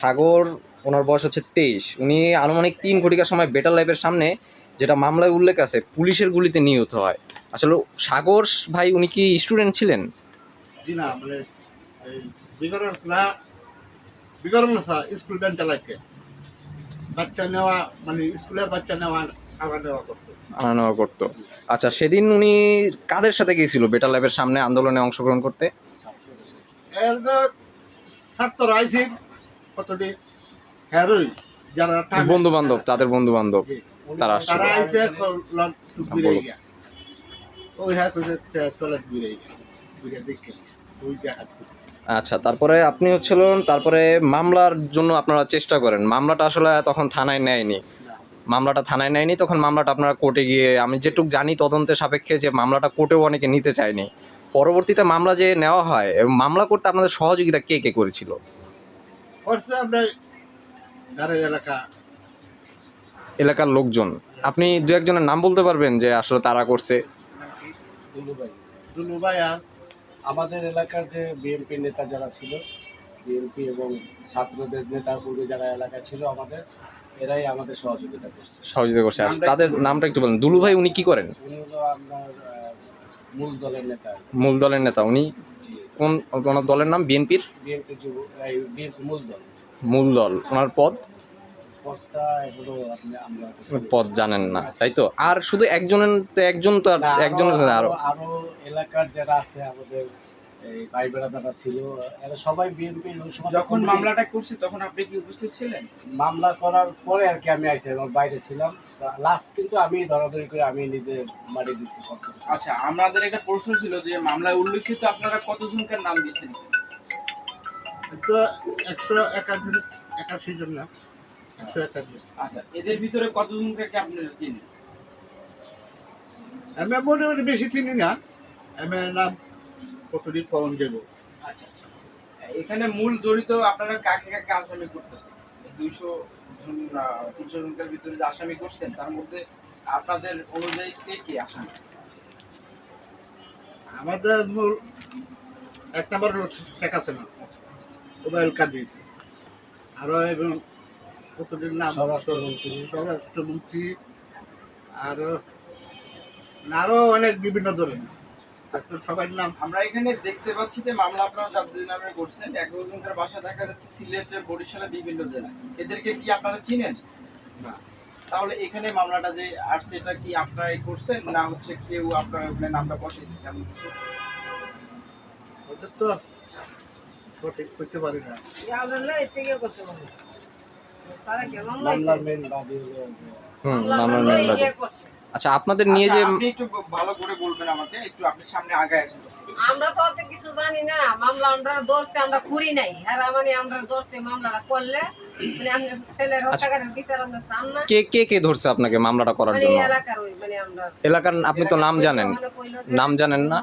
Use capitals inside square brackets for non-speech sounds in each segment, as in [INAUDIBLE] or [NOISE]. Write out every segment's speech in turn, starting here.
সাগর ওনার বয়স হচ্ছে তেইশ। উনি আনুমানিক তিন ঘটিকার সময় বেটার লাইফের সামনে যেটা মামলায় উল্লেখ আছে পুলিশের গুলিতে নিহত হয়। আসলে সাগর ভাই উনি কি স্টুডেন্ট ছিলেন? জি না মানে বিগরণ না বিগরণ না স্কুল ব্যান চালাইতে বাচ্চা নেওয়া মানে স্কুলের বাচ্চা নেওয়া আনা নেওয়া করতো। আচ্ছা সেদিন উনি কাদের সাথে গিয়েছিল বেটার লাইফের সামনে আন্দোলনে অংশগ্রহণ করতে? এর ছাত্র আইসি কতটি হ্যারোই যারা বন্ধু বান্ধব তাদের বন্ধু বান্ধব তারা তারা আইসে ঘুরে। গিয়া। ওই হ্যাঁ কইছে চলে ঘুরে গিয়া। ঘুরে দেখে ওই দেখা আচ্ছা তারপরে আপনি হচ্ছিল তারপরে মামলার জন্য আপনারা চেষ্টা করেন। মামলাটা আসলে তখন থানায় নেয়নি। মামলাটা থানায় নেয়নি তখন মামলাটা আপনারা কোর্টে গিয়ে আমি যেটুক জানি তদন্তের সাপেক্ষে যে মামলাটা কোর্টেও অনেকে নিতে চায়নি। পরবর্তীতে মামলা যে নেওয়া হয় এবং মামলা করতে আপনাদের সহযোগিতা কে কে করেছিল? করছে আমরা ধারের এলাকা। এলাকার লোকজন। আপনি দু একজনের নাম বলতে পারবেন যে আসলে তারা করছে? দুলু আমাদের এলাকার যে বিএনপি নেতা যারা ছিল বিএনপি এবং ছাত্রদের নেতা কর্মী যারা এলাকায় ছিল আমাদের এরাই আমাদের সহযোগিতা করছে। সহযোগিতা করছে। তাদের নামটা একটু বলেন। দুলু ভাই উনি কি করেন? উনি হলো আপনার মূল দলের নেতা। মূল দলের নেতা। উনি কোন ওনার দলের নাম বিএনপির? বিএনপি যুব বিএনপি মূল দল। মূল দল। ওনার পদ? পদ জানেন না তাই তো? আর শুধু একজনের তো একজন তো আর একজন আরো- একজনের আরও এলাকার যারা আছে আমাদের এই ভাই বেড়াদারা ছিল এরা সবাই বিএনপি যখন মামলাটা করছে তখন আপনি কি উপস্থিত ছিলেন? মামলা করার পরে আর কি আমি আইসি আমার বাইরে ছিলাম। লাস্ট কিন্তু আমি ধরাধরি করে আমি নিজে মারি দিচ্ছি সব কিছু আচ্ছা আমাদের একটা প্রশ্ন ছিল যে মামলায় উল্লেখিত আপনারা কতজনকার নাম দিয়েছেন? তো একশো একাশি একাশি জন না একশো একাশি। আচ্ছা এদের ভিতরে কতজনকে আপনারা চিনেন? আমি মোটামুটি বেশি চিনি না। আমি নাম কতটি ফলন দেব। আচ্ছা আচ্ছা। এখানে মূল জড়িত আপনারা কাকে কাকে আসামি করতেছেন? দুইশো জন তিনশো জনকার ভিতরে যে আসামি করছেন তার মধ্যে আপনাদের অনুযায়ী কে কে আসামি? আমাদের মূল এক নম্বর হলো শেখ হাসিনা ওবায়ুল কাদির আরও এবং কতটির নাম স্বরাষ্ট্রমন্ত্রী। স্বরাষ্ট্রমন্ত্রী আরও আরও অনেক বিভিন্ন ধরনের। তো সবাই নাম আমরা এখানে দেখতে পাচ্ছি যে মামলা আপনারা যাদের নামে করছেন। একজনকার বাসা দেখা যাচ্ছে সিলেটে বরিশালে বিভিন্ন জেলা এদেরকে কি আপনারা চিনেন? না। তাহলে এখানে মামলাটা যে আসছে এটা কি আপনারাই করছেন? না হচ্ছে কেউ আপনার ওখানে নামটা বসে দিচ্ছে এমন কিছু? তো সঠিক করতে পারি না। মামলার মেন বাদী হুম মামলার নাম আচ্ছা আপনাদের নিয়ে যে আচ্ছা, আপনি একটু ভালো করে বলবেন আমাকে একটু আপনি সামনে আগায় আসুন। আমরা তো অত কিছু জানি না মামলা আমরা ধরছে আমরা করি নাই। হ্যাঁ মানে আমরা ধরছে মামলাটা করলে মানে আমরা ছেলের হত্যাকারের বিচার আমরা চান না। কে কে কে ধরছে আপনাকে মামলাটা করার মানে জন্য? এলাকার ওই মানে আমরা এলাকার আপনি তো নাম জানেন। যে- নাম জানেন না?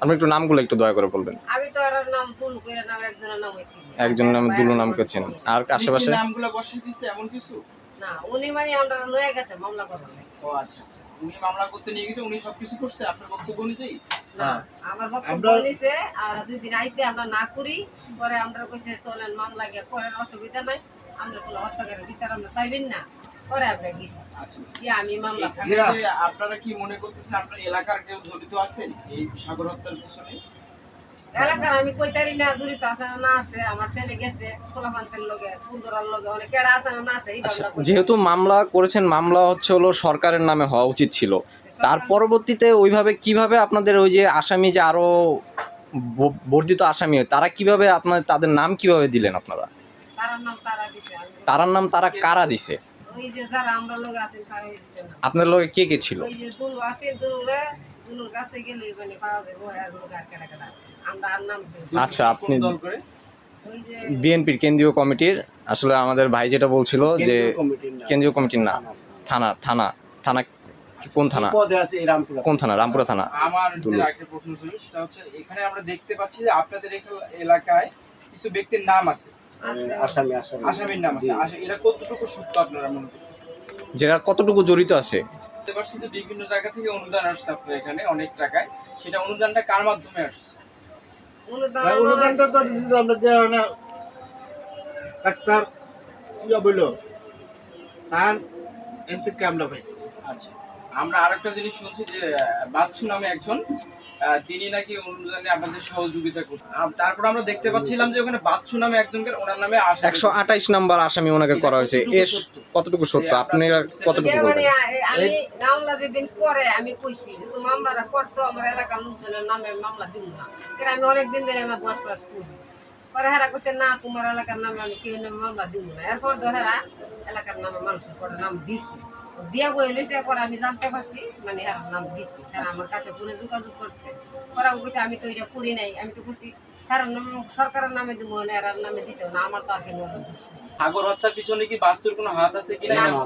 আপনি একটু নামগুলো একটু দয়া করে বলবেন। আমি তো আর নাম তুলু করে নাম একজনের নাম হয়েছি একজনের নাম দুলো নাম কেছেন আর আশেপাশে? নামগুলো বসে দিচ্ছে এমন কিছু? না উনি মানে আমরা লয়ে গেছে মামলা করবার লাগি। ও আচ্ছা আচ্ছা। উনি মামলা করতে নিয়ে গেছে উনি সবকিছু করছে আপনার বক্তব্য অনুযায়ী? না। আমার বক্তব্য আমরা- আর দুই দিন আইছে আমরা না করি পরে আমরা কইছে চলেন মামলা গিয়ে করেন অসুবিধা নাই আমরা তো হত্যাকারের বিচার আমরা চাইবেন না পরে আমরা গেছি। আচ্ছা। আমি মামলা আপনারা কি মনে করতেছেন আপনার এলাকার কেউ জড়িত আছেন এই সাগর হত্যার পিছনে? এলাকার আমি কইতারি না জড়িত আছে না আছে আমার ছেলে গেছে সোলাপান্তের লগে সুন্দরার লগে অনেক কেডা আছে না আছে আচ্ছা। যেহেতু মামলা করেছেন মামলা হচ্ছে হলো সরকারের নামে হওয়া উচিত ছিল। তার পরবর্তীতে ওইভাবে কীভাবে আপনাদের ওই যে আসামি যে আরও বর্ধিত আসামি হয় তারা কীভাবে আপনার তাদের নাম কীভাবে দিলেন আপনারা? তারার নাম তারা কারা দিছে? লোক। আপনার লগে কে কে ছিল? মানে। আচ্ছা আপনি কোন দল করে? ওই যে বিএনপির কেন্দ্রীয় কমিটির আসলে আমাদের ভাই যেটা বলছিল যে কেন্দ্রীয় কমিটির না থানা থানা। থানা কোন থানা? পদে আছে এই রামপুরা কোন থানা? রামপুরা থানা। আমার একটা প্রশ্ন ছিল সেটা হচ্ছে এখানে আমরা দেখতে পাচ্ছি যে আপনাদের এলাকায় কিছু ব্যক্তির নাম আছে। আছে। আসামি আসামি। আসামির নাম আছে। আচ্ছা এরা কতটুকু সত্য আপনারা মনে করতেছেন? যেটা কতটুকু জড়িত আছে? বুঝতে পারছি যে বিভিন্ন জায়গা থেকে অনুদান আসছে আপনার এখানে অনেক টাকায়। সেটা অনুদানটা কার মাধ্যমে আসছে? অনুদানটা তো আমরা দেওয়া না ডাক্তার ইয়া বলল তার এর থেকে আমরা পাইছি? আচ্ছা আমরা আরেকটা জিনিস শুনছি যে বাচ্চু নামে একজন তিনি নাকি অনুদানে আপনাদের সহযোগিতা করছেন। তারপর আমরা দেখতে পাচ্ছিলাম যে ওখানে বাচ্চু নামে একজনকে ওনার নামে একশো আঠাইশ নাম্বার আসামি ওনাকে করা হয়েছে। এস কতটুকু সত্য? আপনি কতটুকু মানে আমি মামলা যেদিন করে আমি কইছি যে তো মামলাটা করতো আমার এলাকার লোকজনের নামে মামলা দিব না। কারণ আমি অনেকদিন ধরে আমার বসবাস করি। পরে হেরা কইছে না তোমার এলাকার নামে আমি কেউ নামে মামলা দিব না। এরপর হেরা এলাকার নামে মানুষের পরে নাম দিছি। দিয়া বই লইছে পরে আমি জানতে পারছি মানে নাম দিছি। হেরা আমার কাছে ফোনে যোগাযোগ করছে। পরে আমি আমি তো এটা করি নাই। আমি তো কইছি হেরার নাম সরকারের নামে দিব না হেরার নামে দিছে না আমার তো আসলে কোনো নেই। সাগর হত্যার পিছনে কি বাস্তুর কোনো হাত আছে কিনা না, না,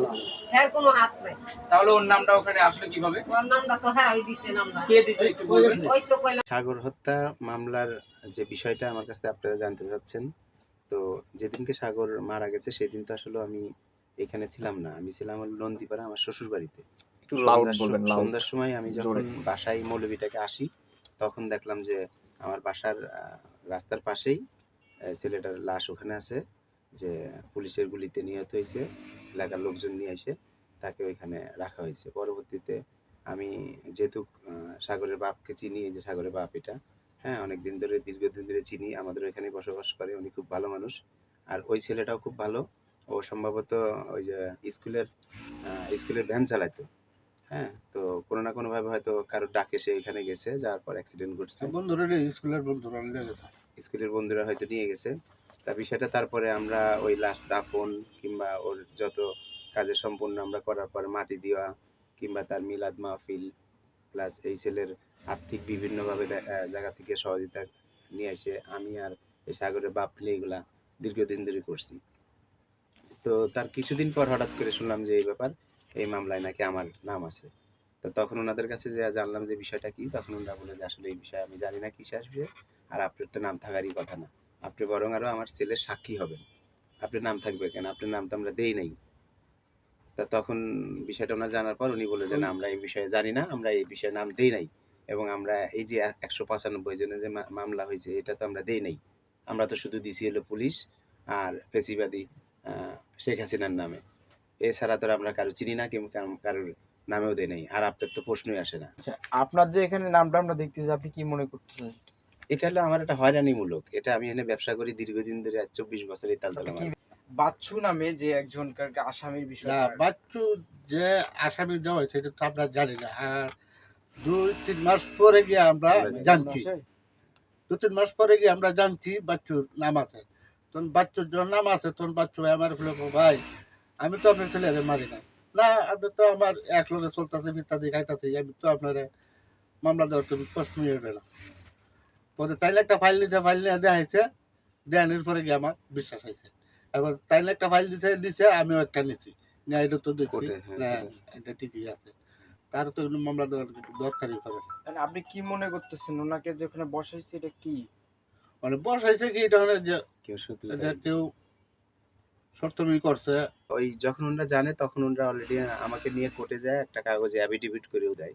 না। কোনো হাত নাই। তাহলে ওর নামটা ওখানে আসলে কীভাবে? ওর নামটা তো হেরাই দিছে নামটা। কে দিছে একটু বলবেন? ওই তো কইলাম। সাগর হত্যা মামলার যে বিষয়টা আমার কাছে আপনারা জানতে চাচ্ছেন তো যেদিনকে সাগর মারা গেছে সেদিন তো আসলে আমি এখানে ছিলাম না। আমি ছিলাম নন্দীপাড়া আমার শ্বশুর বাড়িতে একটু লাউড সন্ধ্যার বলবেন সন্ধ্যার সময় আমি যখন। বাসায় মৌলভীটাকে আসি তখন দেখলাম যে আমার বাসার রাস্তার পাশেই ছেলেটার লাশ ওখানে আছে যে পুলিশের গুলিতে নিহত হয়েছে এলাকার লোকজন নিয়ে এসে তাকে ওইখানে রাখা হয়েছে। পরবর্তীতে আমি যেহেতু সাগরের বাপকে চিনি এই যে সাগরের বাপ এটা হ্যাঁ অনেক দিন ধরে দীর্ঘদিন ধরে চিনি আমাদের এখানে বসবাস করে উনি খুব ভালো মানুষ। আর ওই ছেলেটাও খুব ভালো ও সম্ভবত ওই যে স্কুলের স্কুলের ভ্যান চালাতো হ্যাঁ তো কোনো না কোনোভাবে হয়তো কারও ডাকে সে এখানে গেছে যাওয়ার পর অ্যাক্সিডেন্ট ঘটছে। বন্ধুরা স্কুলের বন্ধুরা স্কুলের বন্ধুরা হয়তো নিয়ে গেছে। তা বিষয়টা তারপরে আমরা ওই লাশ দাফন কিংবা ওর যত কাজের সম্পূর্ণ আমরা করার পর মাটি দেওয়া কিংবা তার মিলাদ মাহফিল প্লাস এই ছেলের আর্থিক বিভিন্নভাবে জায়গা থেকে সহযোগিতা নিয়ে এসে আমি আর এই সাগরের বাপ মিলে এগুলা দীর্ঘদিন ধরে করছি। তো তার কিছুদিন পর হঠাৎ করে শুনলাম যে এই ব্যাপার, এই মামলায় নাকি আমার নাম আছে। তো তখন ওনাদের কাছে যে জানলাম যে বিষয়টা কি, তখন ওনারা বলে যে আসলে এই বিষয়ে আমি জানি না কিসে আসবে, আর আপনার তো নাম থাকারই কথা না। আপনি বরং আরও আমার ছেলের সাক্ষী হবেন। আপনার নাম থাকবে কেন? আপনার নাম তো আমরা দেই নাই। তা তখন বিষয়টা ওনার জানার পর উনি বলে যে না, আমরা এই বিষয়ে জানি না, আমরা এই বিষয়ে নাম দেই নাই। এবং আমরা এই যে একশো পঁচানব্বই জনের যে মামলা হয়েছে, এটা তো আমরা দেই নাই। আমরা তো শুধু দিছি পুলিশ আর ফেসিবাদী শেখ হাসিনার নামে। এছাড়া তো আমরা কারও চিনি না কিংবা কারোর নামেও দেই নাই। আর আপনার তো প্রশ্নই আসে না। আচ্ছা আপনার যে এখানে নামটা আমরা দেখতেছি আপনি কি মনে করতেছেন এটা হলো আমার একটা হয়রানিমূলক। এটা আমি এখানে ব্যবসা করি দীর্ঘদিন ধরে আজ চব্বিশ বছর এই তালতলা। বাচ্চু নামে যে একজন আসামির বিষয় বাচ্চু যে আসামি দেওয়া হয়েছে এটা তো আমরা জানি না। আর দুই তিন মাস পরে গিয়ে আমরা জানছি। দু তিন মাস পরে গিয়ে আমরা জানছি বাচ্চুর নাম আছে। তখন বাচ্চুর যখন নাম আছে তখন বাচ্চু ভাই আমার বলে ভাই আমি তো আপনার ছেলেরে মারি না না আপনি তো আমার এক লোকে চলতেছে ইত্যাদি খাইতেছে আমি তো আপনার মামলা দেওয়ার তুমি প্রশ্নই উঠবে না। পরে তাইলে একটা ফাইল দিতে ফাইল নিয়ে দেওয়া হয়েছে দেওয়ানোর পরে গিয়ে আমার বিশ্বাস হয়েছে। এবার তাইলে একটা ফাইল দিতে দিছে আমিও একটা নিছি। না এটা তো কোর্টে, হ্যাঁ, এটা ঠিকই আছে। তার তো কোনো মামলা দেওয়ার কিছু দরকারই হবে না। মানে আপনি কি মনে করতেছেন? ওনাকে যে ওখানে বসাইছে এটা কি? মানে বসাইছে কি এটা হলে যে কেউ এটা তাই। কেউ শর্তমি করছে। ওই যখন ওনারা জানে তখন ওনারা অলরেডি আমাকে নিয়ে কোর্টে যায় একটা কাগজে অ্যাফিডেভিট করেও দেয়।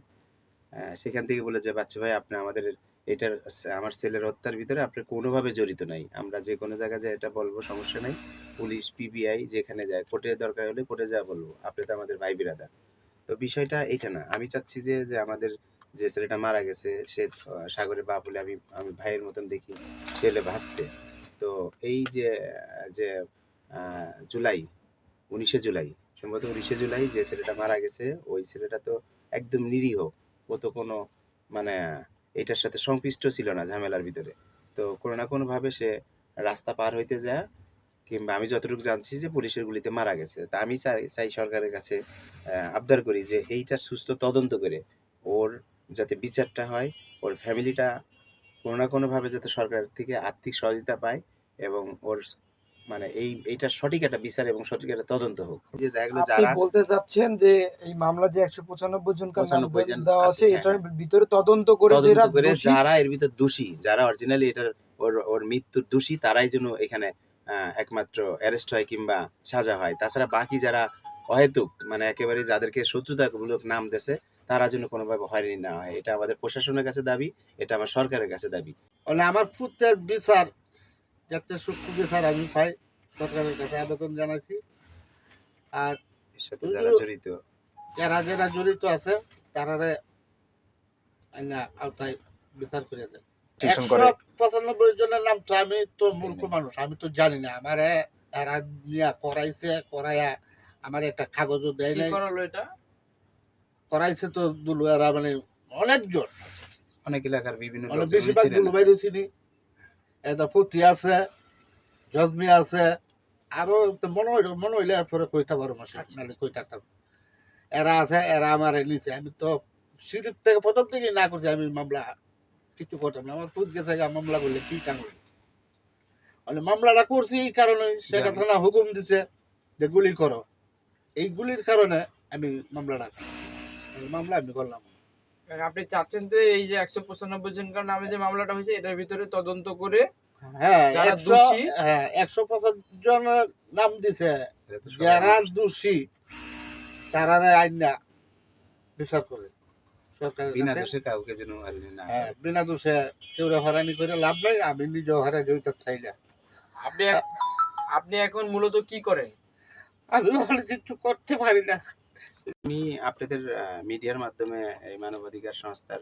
আহ, সেখান থেকে বলে যে বাচ্চা ভাই আপনি আমাদের এটার আমার ছেলের হত্যার ভিতরে আপনি কোনোভাবে জড়িত নাই। আমরা যে কোনো জায়গায় যায় এটা বলব সমস্যা নাই। পুলিশ পিবিআই যেখানে যায় কোর্টে দরকার হলে কোর্টে যা বলব। আপনি তো আমাদের ভাই বিরাদার তো বিষয়টা এটা না। আমি চাচ্ছি যে যে আমাদের যে ছেলেটা মারা গেছে সে সাগরে বা বলে আমি আমি ভাইয়ের মতন দেখি ছেলে ভাসতে। তো এই যে যে জুলাই, উনিশে জুলাই, সম্ভবত উনিশে জুলাই যে ছেলেটা মারা গেছে, ওই ছেলেটা তো একদম নিরীহ। ও তো কোনো মানে এটার সাথে সংশ্লিষ্ট ছিল না ঝামেলার ভিতরে। তো কোনো না কোনোভাবে সে রাস্তা পার হইতে যায়, কিংবা আমি যতটুকু জানছি যে পুলিশের গুলিতে মারা গেছে। তা আমি চাই চাই সরকারের কাছে আবদার করি যে এইটা সুস্থ তদন্ত করে ওর যাতে বিচারটা হয়, ওর ফ্যামিলিটা কোনো না কোনোভাবে যাতে সরকার থেকে আর্থিক সহযোগিতা পায় এবং ওর মানে এই এইটার সঠিক একটা বিচার এবং সঠিক একটা তদন্ত হোক। যে দেখা গেলো আপনি যারা বলতে চাচ্ছেন যে এই মামলা যে একশো পঁচানব্বই জন নাম 95 জন দেওয়া আছে, আছে হ্যাঁ, এটার ভিতরে তদন্ত করে যারা যারা এর ভিতর দোষী যারা অরিজিনালি এটার ওর ওর মৃত্যুর দোষী তারাই যেন এখানে আহ, একমাত্র অ্যারেস্ট হয় কিংবা সাজা হয়। তাছাড়া বাকি যারা অহেতুক মানে একেবারে যাদেরকে শত্রুতামূলক নাম দেছে তারা যেন কোনোভাবে হয়রানি না হয়। এটা আমাদের প্রশাসনের কাছে দাবি এটা আমার সরকারের কাছে দাবি। মানে আমার পুত্রের বিচার যাতে সূক্ষ্ম বিচার আমি পাই সরকারের কাছে আবেদন জানাইছি। আর সাথে যারা জড়িত। যারা যারা জড়িত আছে তারারে আওতায় বিচার করে। করে। পঁচানব্বই জনের নাম তো আমি তো মূর্খ মানুষ আমি তো জানি না। আমার এরা নিয়ে করাইছে করাইয়া আমার একটা কাগজও দেয় কি নাই। এটা? করাইছে তো দুলু এরা মানে অনেকজন। অনেক এলাকার বিভিন্ন মানে বেশিরভাগ ছিলেন। দুলু বাইরে চিনি। এটা ফতি আছে জজমি আছে আরও তো মনে হইল মনে হইলে পরে কইতে পারো মাসে নাহলে কই থাকতাম এরা আছে এরা আমার নিচে আমি তো সিঁড়ির থেকে প্রথম থেকেই না করছি আমি মামলা কিছু করতাম না। আমার খুদ গেছে মামলা করলে কি কারণ মানে মামলাটা করছি এই কারণে সেটা থানা হুকুম দিছে যে গুলি করো। এই গুলির কারণে আমি মামলাটা মামলা আমি করলাম। আপনি চাচ্ছেন যে এই যে একশো পঁচানব্বই জনকার নামে যে মামলাটা হয়েছে এটার ভিতরে তদন্ত করে হ্যাঁ একশো? হ্যাঁ একশো পঞ্চাশ জনের নাম দিছে। এটা তো সবাই যারা দোষী তারা আইনা বিচার করে। বিনা দোষে কাউকে যেন না হ্যাঁ। বিনা দোষে কেউ হরানি করে লাভ নাই আমি নিজেও হইতে চাই না। আপনি আপনি এখন মূলত কি করেন? আমি অনেক কিছু করতে পারি না। আমি আপনাদের মিডিয়ার মাধ্যমে এই মানবাধিকার সংস্থার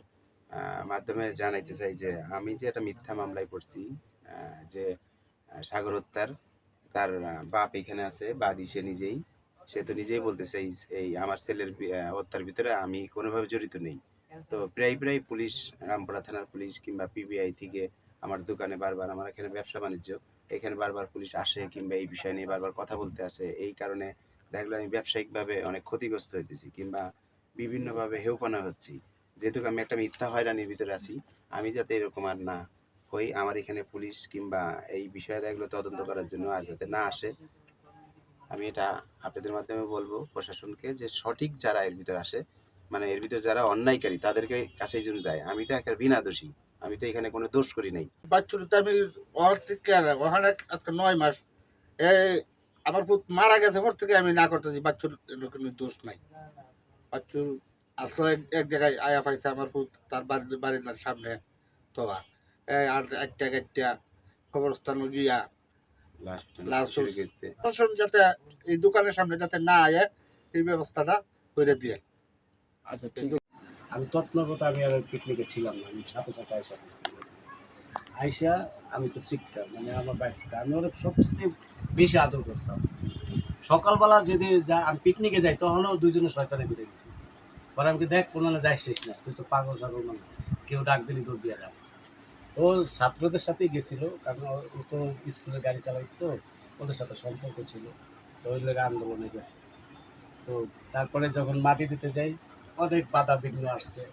মাধ্যমে জানাইতে চাই যে আমি যে একটা মিথ্যা মামলায় পড়ছি যে সাগর হত্যার, তার বাপ এখানে আছে, বাদী সে নিজেই, সে তো নিজেই বলতেছে এই আমার ছেলের হত্যার ভিতরে আমি কোনোভাবে জড়িত নেই। তো প্রায় প্রায় পুলিশ, রামপুরা থানার পুলিশ কিংবা পিবিআই থেকে আমার দোকানে বারবার, আমার এখানে ব্যবসা বাণিজ্য, এখানে বারবার পুলিশ আসে কিংবা এই বিষয় নিয়ে বারবার কথা বলতে আসে, এই কারণে দেখা গেলো আমি ব্যবসায়িকভাবে অনেক ক্ষতিগ্রস্ত হইতেছি কিংবা বিভিন্নভাবে হেউপানা হচ্ছি। যেহেতু আমি একটা মিথ্যা হয়রানির ভিতরে আছি, আমি যাতে এরকম আর না হই, আমার এখানে পুলিশ কিংবা এই বিষয়ে এগুলো তদন্ত করার জন্য আর যাতে না আসে, আমি এটা আপনাদের মাধ্যমে বলব প্রশাসনকে যে সঠিক যারা এর ভিতরে আসে মানে এর ভিতরে যারা অন্যায়কারী, তাদেরকে কাছেই যেন যায়। আমি তো একটা বিনা দোষী, আমি তো এখানে কোনো দোষ করি নাই। বাচ্চুরিতে আমি ওখান থেকে আর- ওখানে আজকে নয় মাস, এই আমার পুত মারা গেছে পর থেকে আমি না করতেছি বাচ্চুর কোনো দোষ নাই। বাচ্চুর আসলো এক এক জায়গায় আয়া পাইছে আমার পুত তার বাড়ির বাড়ির সামনে তোবা এই আর একটা একটা খবরস্থান গিয়া প্রশাসন যাতে এই দোকানের সামনে যাতে না আয় এই ব্যবস্থাটা করে দিয়ে। আচ্ছা আমি তৎনগত আমি আর পিকনিকে ছিলাম না আমি সাথে সাথে আইসা করছি আইসা আমি তো শিখতাম মানে আমার বাইসটা আমি ওরা সবচেয়ে বেশি আদর করতাম। সকালবেলা যদি যা আমি পিকনিকে যাই তখনও দুজনে শয়তানে বেড়ে গেছি। পরে আমাকে দেখ কোনো না যাইস টাইস না তুই তো পাগল সাগল মানে কেউ ডাক দিলি দৌড় দিয়ে যাস। তো ছাত্রদের সাথেই গেছিল কারণ ও- ও তো স্কুলে গাড়ি চালাই তো ওদের সাথে সম্পর্ক ছিল। তো ওই লোক আন্দোলনে গেছে। তো তারপরে যখন মাটি দিতে যাই অনেক বাধা বিঘ্ন আসছে।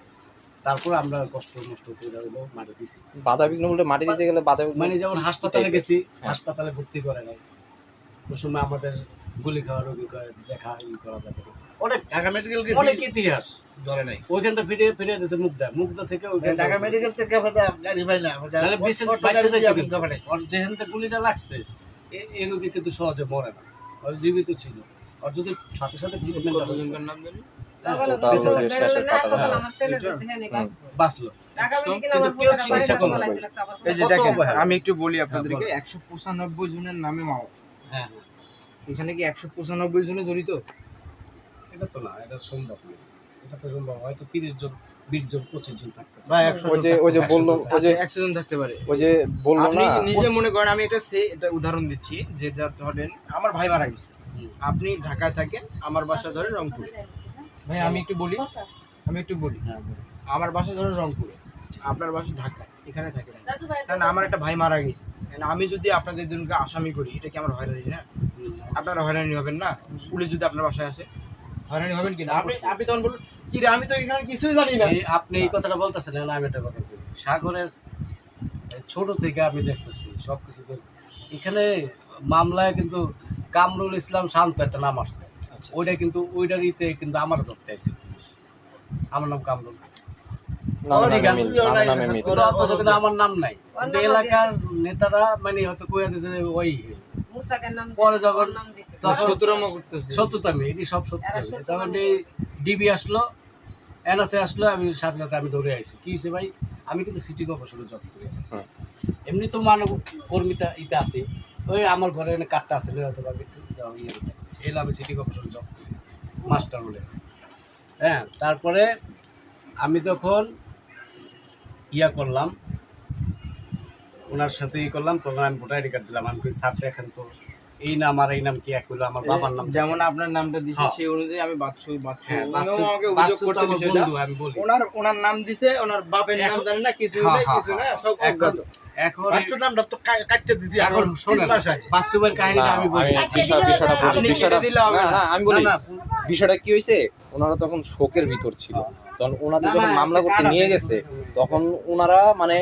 তারপর আমরা কষ্ট নষ্ট করে মাটি দিছি। বাধা বিঘ্ন বলতে মাটি দিতে গেলে বাধা মানে যেমন হাসপাতালে গেছি। হাসপাতালে ভর্তি করে নাই। ওই সময় আমাদের গুলি খাওয়া রোগী দেখা ই করা যাবে। অনেক ঢাকা মেডিকেল অনেক ইতিহাস। ধরে নাই। ওইখানটা ফিরে ফিরে দিয়েছে মুগদা মুগদা থেকে ওইখান ঢাকা মেডিকেল থেকে হয়তো গাড়ি পাই না। নাহলে বিশেষ বাইচে যাইতে ওর যেখান থেকে গুলিটা লাগছে এ- এই রোগী কিন্তু সহজে মরে না। ওর জীবিত ছিল। ওর যদি সাথে সাথে নাম জানি? হ্যাঁ। আমার ছেলের দুধ হেনে গেছে। বাঁচলো। কিন্তু আমার কেউ পুরোটা চিকিৎসা বাড়িতে করল না। ফেলাই দিল, তারপর এই যে কত দেখেন অবহেলা। আমি একটু বলি আপনাদেরকে একশো পঁচানব্বই জনের নামে মামলা হ্যাঁ। এখানে কি একশো পঁচানব্বই জনে জড়িত? এটা তো না এটা সম্ভব না। এটা তো সম্ভব হয়তো তিরিশ জন বিশ জন পঁচিশ জন থাকতে পারে। বা একশো ওই যে ওই যে বলল ওই যে একশো জন থাকতে পারে। ওই যে বলল আপনি না নিজে মনে করেন আমি একটা সে এটা উদাহরণ দিচ্ছি যে যা ধরেন আমার ভাই মারা গেছে। আপনি ঢাকায় থাকেন আমার বাসা ধরেন রংপুরে। ভাই আমি একটু বলি আমি একটু বলি। হ্যাঁ আমার বাসা ধরেন রংপুরে আপনার বাসা ঢাকায়। এখানে থাকেন কারণ আমার একটা ভাই মারা গেছে। আমি যদি আপনাদের দুজনকে আসামি করি এটা কি আমার হয়রানি না আপনারা হয়রানি হবেন না? পুলিশ যদি আপনার বাসায় আসে হয়রানি হবেন কি না? আপনি আপনি তখন বলুন কি রে আমি তো এখানে কিছুই জানি না। আপনি এই কথাটা বলতেছেন না আমি একটা কথা বলি। সাগরের ছোট থেকে আমি দেখতেছি সব কিছু তো এখানে মামলায় কিন্তু কামরুল ইসলাম শান্ত একটা নাম আসছে। ওইটা কিন্তু ওইটার ইতে কিন্তু আমার ধরতে আইছে। আমার নাম কামরুল। আমার নাম নাই। এলাকার নেতারা মানে হয়তো দিয়েছে ওই পরে যখন- সত্যতামি এটি সব তখন মানে- এই ডিবি আসলো আমি সাথে সাথে আমি দৌড়ে আইছি। কি হয়েছে ভাই? আমি কিন্তু সিটি কর্পোরেশনে জব করি। এমনি তো মানব কর্মীতা ইতে আছে। ওই আমার ঘরে এনে কাঠটা আছে হয়তো বা ইয়ে আমি সিটি কর্পোরেশন জব মাস্টার বলে হ্যাঁ তারপরে আমি তখন ইয়া করলাম ওনার সাথে ই করলাম তখন আমি ভোটার আইডি কার্ড দিলাম আমি কই স্যার দেখেন তো এই নাম আর এই নাম কি এক হইল আমার বাবার নাম যেমন আপনার নামটা দিছে হ্যাঁ। সেই অনুযায়ী আমি বাচ্চু বাচ্চু হ্যাঁ, উনিও বাচ্চু- আমাকে অভিযোগ বাচ্চু তো বিষয়টা বন্ধু, আমি বলি। ওনার ওনার নাম দিছে ওনার বাপের নাম জানে না কিছু নেই হ্যাঁ, কিছু না। সব এখন অজ্ঞাত। এখন এই- নামটা তো কাটতে দিছি এখন এখন শোনেন মাস কাহিনীটা আমি বলি বিষয়- বিষয়টা বলি বিষয়টা কেটে দিলে হবে না না। না আমি বলি বিষয়টা কি হয়েছে ওনারা তখন শোকের ভিতর ছিল তখন ওনাদের যখন মামলা করতে নিয়ে গেছে তখন ওনারা মানে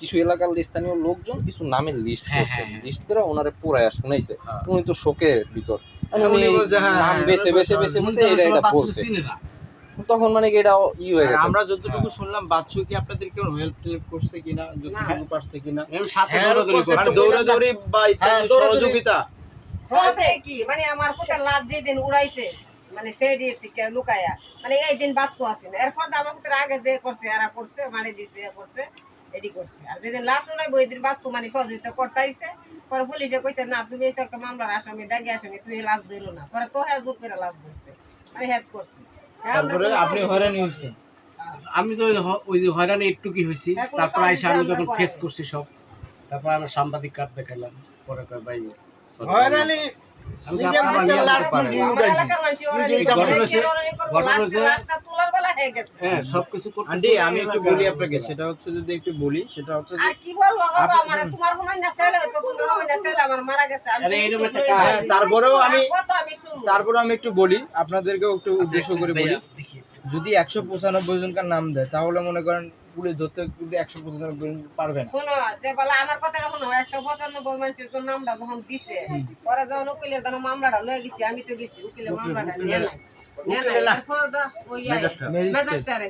কিছু এলাকার স্থানীয় লোকজন কিছু নামের লিস্ট হ্যাঁ, করছে। হ্যাঁ, হ্যাঁ। লিস্ট করে ওনারে পুরায়া শুনাইছে। হ্যাঁ। উনি তো শোকের ভিতর। মানে উনি হ্যাঁ, নাম হ্যাঁ, বেছে বেছে বেছে বেছে এটা এটা বলছে। তখন মানে কি এটা ই হয়ে গেছে। আমরা যতটুকু শুনলাম বাচ্চু কি আপনাদের কেউ হেল্প টেল্প করছে কিনা যতটুকু পারছে কিনা? সাথে হ্যাঁ, দৌড়াদৌড়ি করছে, মানে দৌড়াদৌড়ি বা ইত্যাদি হ্যাঁ, সহযোগিতা। কি? মানে আমার পুতের লাশ যেদিন উড়াইছে মানে সেই দিয়ে থেকে লুকায়া। মানে এই দিন বাচ্চু আছে না। এরপর তো আমার পুতের আগে যে করছে এরা করছে মানে দিছে এ করছে এডি করছে। আর যেদিন লাশ উড়াইবো ওই দিন বাচ্চু মানে সহযোগিতা করতেইছে পরে পুলিশে কইছে না তুমি এসে একটা মামলার আসামি দাগি আসামি তুমি লাশ ধরো না। পরে তো হ্যাঁ জোর করে লাশ ধরছে। মানে হেড করছে। হ্যাঁ, তারপরে আপনি হয়রানি হয়েছে আমি তো ওই যে হয়রানি একটু কি হয়েছি হ্যাঁ, তারপর আইসা আমি যখন ফেস করছি সব তারপর আমার সাংবাদিক কার্ড দেখাইলাম পরে কয় ভাই হয়রানি হয়ে গেছে। হ্যাঁ সবকিছু আমি একটু বলি আপনাকে সেটা হচ্ছে যদি একটু বলি সেটা হচ্ছে কি বলব বাবা আমার তোমার সময় না ছেলে তো তোমার সময় না ছেলে আমার মারা গেছে আমি আরে তো এইরকম এইসব একটা লইয়া কাজ। বাড়ি হ্যাঁ, তারপরেও আমি- তারপরে আমি একটু বলি আপনাদেরকেও একটু উদ্দেশ্য করে বলি। যদি একশো পঁচানব্বই জনকার নাম দেয় তাহলে মনে করেন পুলিশ ধরতে কিন্তু একশো পঁচানব্বই পারবে না। শোনো যে বলে আমার কথাটা শোনো একশো পঁচানব্বই মানুষের তো নামটা যখন দিছে পরে যখন উকিলের তখন মামলাটা লয়ে গেছি আমি তো গেছি উকিলের মামলাটা নিয়ে নাই। নিয়ে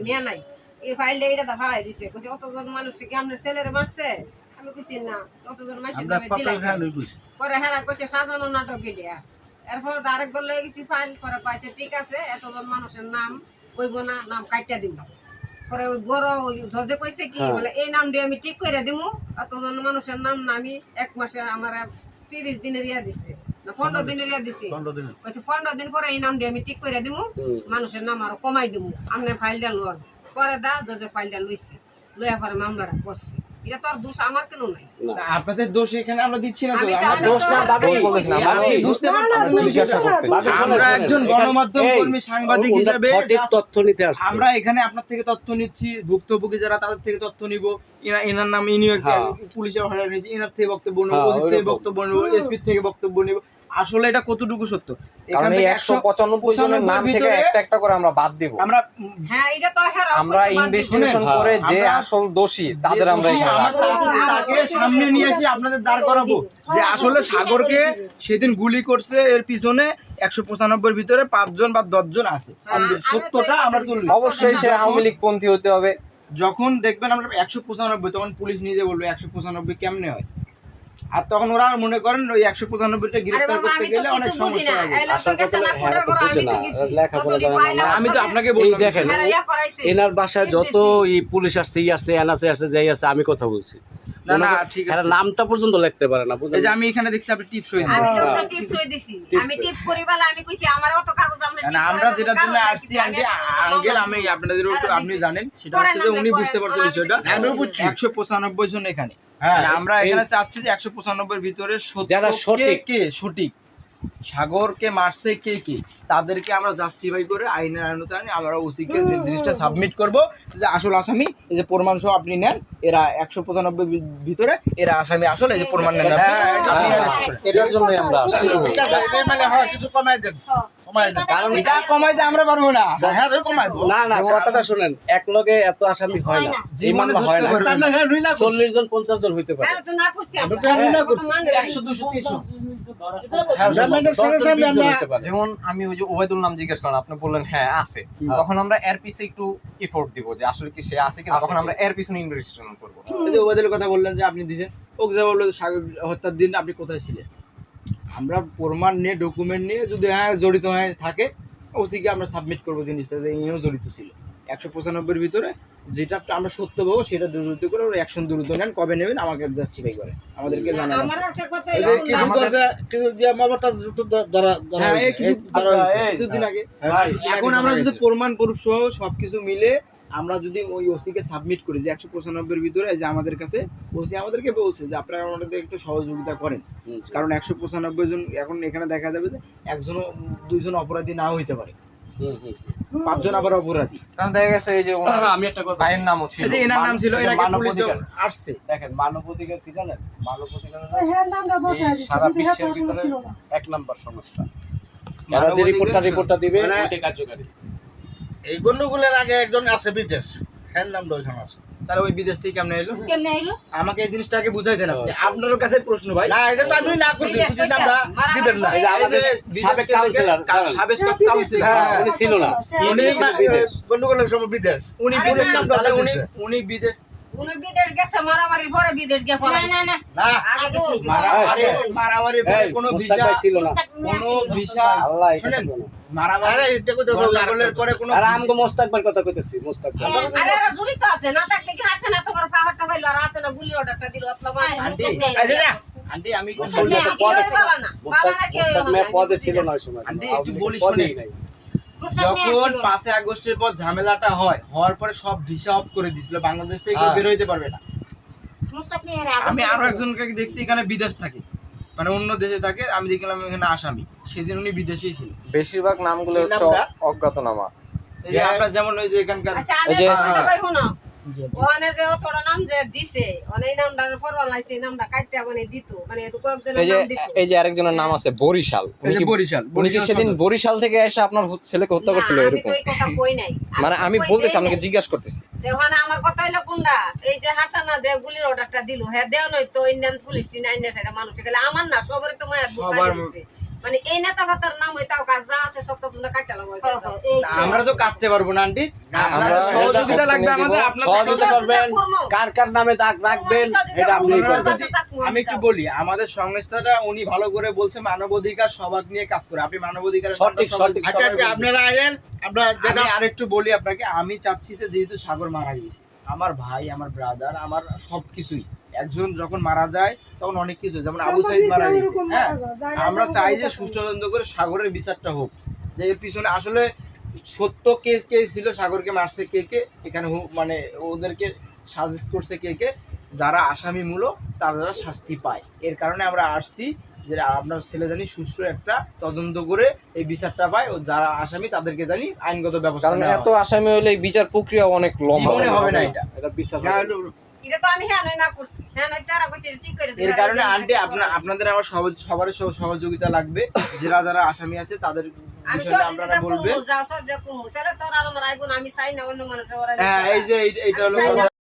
নিয়ে নাই। এই ফাইলটা এটা তো দিছে। কইছে অতজন মানুষ কি আপনার ছেলের মারছে? আমি কইছি না অতজন মানুষের নামে পরে হ্যাঁ কইছে সাজানো নাটক এটা। এরপর তো আরেকবার লয়ে গেছি ফাইল পরে কয়েছে ঠিক আছে এতজন মানুষের নাম কইব না নাম কাইটা দিব। পরে ওই বড় জজে কইছে কি বলে এই নাম দিয়ে আমি ঠিক করে দিমু এতজন মানুষের নাম না আমি এক মাসে আমার তিরিশ দিনের ইয়া দিছে পনেরো দিনের ইয়া দিছি। কইছে পনেরো দিন পরে এই নাম দিয়ে আমি ঠিক করে দিমু মানুষের নাম আরও কমাই দিমু। আপনি ফাইলটা পরে দা জজে ফাইলটা লইছে লইয়া পরে মামলাটা করছে। এটা তো আর দোষ আমার কেন নাই? আপনাদের দোষ এখানে আমরা দিচ্ছি না তো। আমার দোষ না দাবি দোষ না, আপনি বুঝতে পারছেন না জিজ্ঞাসা বিষয়টা? আমরা একজন গণমাধ্যম কর্মী সাংবাদিক হিসেবে সঠিক তথ্য নিতে আসছে। আমরা এখানে আপনার থেকে তথ্য নিচ্ছি ভুক্তভোগী যারা তাদের থেকে তথ্য নিব। এনা- এনার নাম ইনিও একটা হ্যাঁ। হয়রানি হয়েছে এনার থেকে বক্তব্য নেব হ্যাঁ, ওদের থেকে বক্তব্য নেব এসপি থেকে বক্তব্য নেব। আসলে এটা কতটুকু সত্য? এখান একশো পঁচানব্বই জনের নাম থেকে একটা একটা করে আমরা বাদ দিব। আমরা হ্যাঁ এটা তো আমরা ইনভেস্টিগেশন হ্যাঁ, করে যে আসল দোষী তাদের আমরা। তাকে- সামনে নিয়ে এসে আপনাদের দাঁড় করাবো যে আসলে সাগরকে সেদিন গুলি করছে এর পিছনে একশো পঁচানব্বই ভিতরে পাঁচজন বা দশজন আছে। হ্যাঁ, সত্যটা আমরা। অবশ্যই সে আওয়ামী লীগ পন্থী হতে হবে। যখন দেখবেন আমরা একশো পঁচানব্বই তখন পুলিশ নিজে বলবে একশো পঁচানব্বই কেমনে হয়? আর তখন ওরা মনে করেন ওই একশো পঁচানব্বইটা গ্রেফতার করতে গেলে অনেক সমস্যা হ্যাঁ, বুঝে আমি তো না, গেছি লেখাপড়া ততদিন জানে না, পাইলাম না। আমি তো আপনাকে এই বললাম দেখেন হ্যাঁ। এনার বাসায় যত এই পুলিশ আসছে ই আসছে এনআসে আসছে যাই আছে আমি কথা বলছি। না না ঠিক আছে। নামটা পর্যন্ত লিখতে পারে না বুঝলেন? এই যে আমি এখানে দেখছি আপনি টিপস হয়ে আমি তো হ্যাঁ, টিপস হয়ে দিছি। আমি টিপ করি বলে আমি কইছি আমার অত কাগজ আমরা মানে আমরা যেটা জন্য আসছি আন্টি আঙ্কেল আমি আপনাদের একটু আপনি জানেন সেটা হচ্ছে যে উনি বুঝতে পারছেন বিষয়টা। বুঝছি। একশো পঁচানব্বই জন এখানে। হ্যাঁ মানে আমরা এখানে চাচ্ছি যে একশো পঁচানব্বই ভিতরে যারা সত্য সঠিক। কে সঠিক সাগরকে মারছে কে কে? তাদেরকে আমরা জাস্টিফাই করে আইনের আইনতায় আমরা ওসিকে যে জিনিসটা সাবমিট করব যে আসল আসামি এই যে প্রমাণ সহ আপনি নেন এরা একশো পঁচানব্বই ভিতরে এরা আসামি আসল এই যে প্রমাণ নেন। হ্যাঁ। এটার আমরা মানে হয় কিছু কমাই দেন। কমাই দেন। কারণ এটা কমাইতে আমরা পারব না। হ্যাঁ রে কমাইবো না না কথাটা শুনেন এক লগে এত আসামি হয় না। মামলা হয় না। ধরতে পারবেন আমরা হ্যাঁ। চল্লিশ জন পঞ্চাশ জন হইতে পারে। মানে। একশো দুশো তিনশো। মানে সামনে আমরা যেমন আমি ওই যে ওবায়দুল নাম জিজ্ঞেস করলাম আপনি বললেন হ্যাঁ আছে। তখন আমরা এর পিছে একটু এফোর্ট দিব যে আসলে কি সে আছে কিনা। তখন আমরা এর পিছনে ইনভেস্টিগেশন করব। এই যে ওবায়দুলের কথা বললেন যে আপনি দিয়েছেন ওকে যা বলল সাগর হত্যার দিন আপনি কোথায় ছিলেন? আমরা প্রমাণ নিয়ে ডকুমেন্ট নিয়ে যদি হ্যাঁ জড়িত হয়ে থাকে ওসিকে আমরা সাবমিট করব জিনিসটা যে জড়িত ছিল। একশো পঁচানব্বইয়ের ভিতরে যেটা আমরা সত্য পাবো সেটা দ্রুত করে অ্যাকশন দ্রুত নেন কবে নেবেন আমাকে জাস্টিফাই করে আমাদেরকে হ্যাঁ আচ্ছা, কিছুদিন আগে। হ্যাঁ, এখন আমরা যদি প্রমাণ প্রুফ সহ সবকিছু মিলে আমরা যদি ওই ওসিকে সাবমিট করি যে একশো পঁচানব্বইয়ের ভিতরে যে আমাদের কাছে ওসি আমাদেরকে বলছে যে আপনারা আমাদের একটু সহযোগিতা করেন। কারণ একশো পঁচানব্বই জন এখন এখানে দেখা যাবে যে একজন দুইজন অপরাধী নাও হইতে পারে। পাঁচজন আবার অপরাধী। কারণ দেখা গেছে এই যে আমি একটা কথা ভাইয়ের নামও ছিল। এনার নাম ছিল এর আগে মানব পুলিশ অধিকার। আসছে। দেখেন মানব অধিকার কি জানেন? মানব অধিকার হ্যাঁ দিচ্ছে সারা হ্যাঁ বিশ্বের ভিতরে এক নাম্বার সংস্থা। এরা যে রিপোর্টটা রিপোর্টটা দিবে মানে- ওইটাই কার্যকারী। এই গন্ডগোলের আগে একজন আছে বিদেশ। হ্যাঁ নাম ওইখানে আছে। তাহলে ওই বিদেশ থেকে কেমনে এলো? কেমনে এলো আমাকে এই জিনিসটাকে বুঝাই দেন আপনি আপনার কাছে প্রশ্ন ভাই। না এটা তো আপনি না করছি যদি আমরা দিবেন না। এই আমাদের সাবেক কাউন্সিলর সাবেক হ্যাঁ, কাউন্সিলর হ্যাঁ, উনি ছিল না। উনি। গন্ডগোলের সময় বিদেশ। উনি বিদেশ উনি উনি বিদেশ উনি বিদেশ গেছে মারামারির পরে বিদেশ গিয়ে না পলাইছে। না না। না আগে গেছে মারামারি মারামারি এই, কোনো ভিসা ছিল না। কোনো ভিসা আল্লাহ শুনেন মারামারি পরে কোনো আর আমগো কথা কইতেছি মোস্তাক ভাই আরে এরা জড়িত আছে না থাকলে কি আছে না? তোমার আর আছে না গুলি অর্ডারটা দিল অথবা আন্টি আরে না। আন্টি আমি বলি পদে ছিল না পদে ছিল না ওই সময়। আন্টি, একটু বলি। নাই। যখন পাঁচে আগস্টের পর ঝামেলাটা হয় হওয়ার পরে সব ভিসা অফ করে দিছিল বাংলাদেশ থেকে হ্যাঁ। বের হইতে পারবে না। আমি আরও একজনকে দেখছি এখানে বিদেশ থাকে। মানে অন্য দেশে থাকে আমি দেখলাম এখানে আসামি। সেদিন উনি বিদেশেই ছিল। বেশিরভাগ নামগুলো হচ্ছে? অজ্ঞাতনামা। এই যে আপনার যেমন ওই যে এখানকার ওখানে যে নাম যে দিছে মানে নামটা পরবার লাইছে নামটা কাটতে মানে দিত মানে কয়েকজনের নাম দিত। এই যে আরেকজনের নাম আছে বরিশাল উনি কি বরিশাল উনি কি সেদিন বরিশাল থেকে এসে আপনার হু- ছেলেকে হত্যা না, করছিল আমি এরকম? কথা কই নাই। [LAUGHS] মানে আমি বলতেছি আপনাকে। জিজ্ঞাসা করতেছি। যে ওখানে আমার কথা হইল কোনটা? এই যে হাসানা যে গুলির অর্ডারটা দিল হ্যাঁ দেও নয় তো ইন্ডিয়ান পুলিশ টি নাইন সেটা মানুষ গেলে আমার না সবার তো মায়ের সবার- মানে এই নেতা ফাতার নাম হইতাও কাজ যা আছে সব তো তোমরা কাটতে লাগো না, আমরা তো কাটতে পারব না আন্টি। আমরা সহযোগিতা লাগবে আমাদের আপনাদের সহযোগিতা করবেন। কার কার নামে দাগ রাখবেন এটা আপনি আমি একটু বলি আমাদের সংস্থাটা উনি ভালো করে বলছে মানবাধিকার সবাদ নিয়ে কাজ করে। আপনি মানবাধিকার সঠিক, সঠিক। আচ্ছা আচ্ছা আপনারা আইন আমরা যেটা আরেকটু বলি আপনাকে আমি চাচ্ছি যে যেহেতু সাগর মারা গিয়েছে আমার ভাই আমার ব্রাদার আমার সবকিছুই একজন যখন মারা যায় তখন অনেক কিছু যেমন আবু সাইদ মারা গেছে। হ্যাঁ আমরা চাই যে সুষ্ঠু তদন্ত করে সাগরের বিচারটা হোক। যে এর পিছনে আসলে সত্য কে কে ছিল সাগরকে মারছে কে কে এখানে মানে ওদেরকে সাজেস্ট করছে কে কে যারা আসামি মূলক তারা শাস্তি পায়। এর কারণে আমরা আসছি যে আপনার ছেলে জানি সুষ্ঠু একটা তদন্ত করে এই বিচারটা পায় ও যারা আসামি তাদেরকে জানি আইনগত ব্যবস্থা কারণ এত আসামি হলে এই বিচার প্রক্রিয়া অনেক লম্বা হবে না এটা। এটা বিচার হবে। এটা তো আমি হ্যাঁ না করছি। হ্যাঁ নয় তারা কইছে ঠিক করে এর কারণে আন্টি আপনাদের আমার সবার সহযোগিতা লাগবে। যারা যারা আসামি আছে তাদের আমি চাই না অন্য মানুষের হ্যাঁ এই যে এটা হলো।